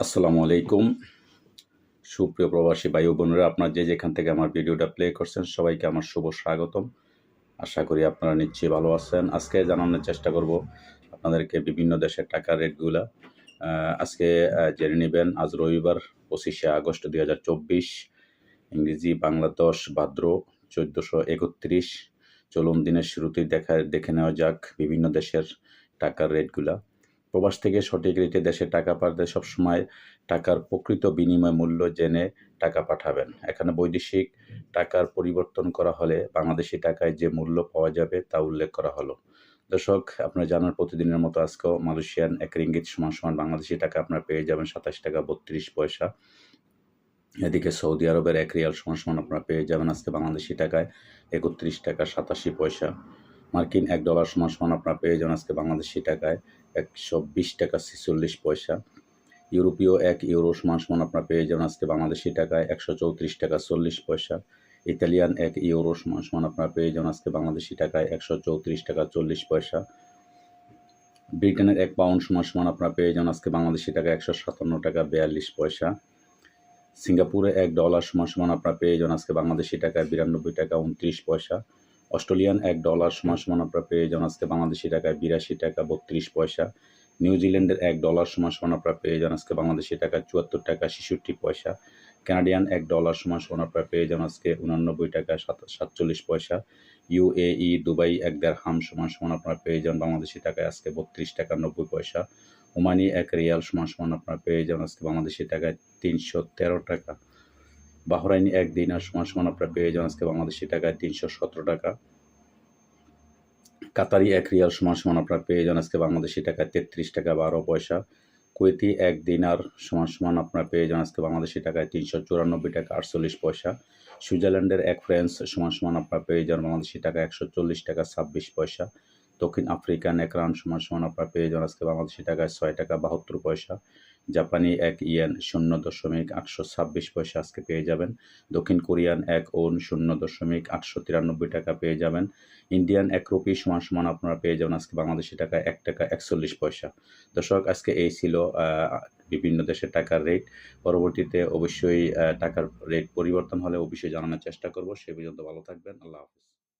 আসসালামু আলাইকুম। সুপ্রিয় প্রবাসী ও বোনেরা, আপনার যে যেখান থেকে আমার ভিডিওটা প্লে করছেন, সবাইকে আমার শুভ স্বাগতম। আশা করি আপনারা নিশ্চয়ই ভালো আছেন। আজকে জানানোর চেষ্টা করব আপনাদেরকে বিভিন্ন দেশের টাকার রেটগুলা। আজকে জেনে নেবেন, আজ রবিবার, পঁচিশে আগস্ট দুই হাজার চব্বিশ, ইংরেজি বাংলা দশ, ভাদ্র চোদ্দোশো একত্রিশ। চলুন দিনের শুরুতেই দেখা, দেখে নেওয়া যাক বিভিন্ন দেশের টাকার রেটগুলা। প্রবাস থেকে সঠিক রেটে দেশে টাকা পাঠাতে সবসময় টাকার প্রকৃত বিনিময় মূল্য জেনে টাকা পাঠাবেন। এখানে বৈদেশিক টাকার পরিবর্তন করা হলে বাংলাদেশি টাকায় যে মূল্য পাওয়া যাবে তা উল্লেখ করা হলো। দর্শক, আপনারা জানার প্রতিদিনের মতো আজকেও মালয়েশিয়ান এক রিঙ্গিত সমান সমান বাংলাদেশি টাকা আপনারা পেয়ে যাবেন সাতাশ টাকা বত্রিশ পয়সা। এদিকে সৌদি আরবের এক রিয়াল সমান সমান আপনারা পেয়ে যাবেন আজকে বাংলাদেশি টাকায় একত্রিশ টাকা সাতাশি পয়সা। মার্কিন এক ডলার সমান সমান আপনারা পেয়ে যাবেন আজকে বাংলাদেশি টাকায় একশো বিশ টাকা ছেচল্লিশ পয়সা। ইউরোপীয় এক ইউরো সমান সমান আপনারা পেয়ে যাবেন আজকে বাংলাদেশি টাকায় একশো চৌত্রিশ টাকা চল্লিশ পয়সা। ইতালিয়ান এক ইউরো সমান সমান আপনারা পেয়ে যাবেন আজকে বাংলাদেশি টাকায় একশো চৌত্রিশ টাকা চল্লিশ পয়সা। ব্রিটেনের এক পাউন্ড সমান সমান আপনারা পেয়ে যাবেন আজকে বাংলাদেশি টাকা একশো সাতান্ন টাকা বিয়াল্লিশ পয়সা। সিঙ্গাপুরে এক ডলার সমান সমান আপনারা পেয়ে যাবেন আজকে বাংলাদেশি টাকায় বিরানব্বই টাকা উনত্রিশ পয়সা। অস্ট্রেলিয়ান, এক ডলার সমান সমান আপনারা পেয়ে যাবেন। আজকে বাংলাদেশি টাকায় বিরাশি টাকা বত্রিশ পয়সা। নিউজিল্যান্ডের এক ডলার সমান সমান আপনারা পেয়ে যান আজকে বাংলাদেশি টাকা চুয়াত্তর টাকা ছেষট্টি পয়সা। কানাডিয়ান এক ডলার সমান সমান আপনারা পেয়ে যান আজকে উনানব্বই টাকা সাত, সাতচল্লিশ পয়সা। ইউএই দুবাই, এক দেড় হাম সমান সমান আপনারা পেয়ে যান বাংলাদেশি টাকায় আজকে বত্রিশ টাকা নব্বই পয়সা। ওমানি, এক রিয়াল সমান সমান আপনারা পেয়ে যান আজকে বাংলাদেশি টাকায় তিনশো তেরো টাকা। বাহরাইনি এক দিনার সমান সমান আপনারা পেয়ে যান আজকে বাংলাদেশি টাকায় তিনশো সতেরো টাকা। কাতারি এক রিয়াল সমান সমান আপনারা পেয়ে যান আজকে বাংলাদেশি টাকায় তেত্রিশ টাকা বারো পয়সা। কুয়েতি এক দিনার সমান সমান আপনারা পেয়ে যান আজকে বাংলাদেশি টাকায় তিনশো চুরানব্বই টাকা আটচল্লিশ পয়সা। সুইজারল্যান্ডের এক ফ্রেন্স সমান সমান আপনারা পেয়ে যান বাংলাদেশি টাকা একশো চল্লিশ টাকা ছাব্বিশ পয়সা। দক্ষিণ আফ্রিকান এক রান সমান সমান আপনারা পেয়ে যান আজকে বাংলাদেশি টাকায় ছয় টাকা বাহাত্তর পয়সা, জাপানি এক ইয়েন শূন্য দশমিক আটশো ছাব্বিশ পয়সা আজকে পেয়ে যাবেন। দক্ষিণ কোরিয়ান এক ওন শূন্য দশমিক আটশো তিরানব্বই টাকা পেয়ে যাবেন। ইন্ডিয়ান এক রুপি সমান সমান আপনারা পেয়ে যাবেন আজকে বাংলাদেশি টাকা এক টাকা একচল্লিশ পয়সা। দর্শক, আজকে এই ছিল বিভিন্ন দেশের টাকার রেট। পরবর্তীতে অবশ্যই টাকার রেট পরিবর্তন হলে অবশ্যই জানানোর চেষ্টা করব। সে পর্যন্ত ভালো থাকবেন। আল্লাহ হাফিজ।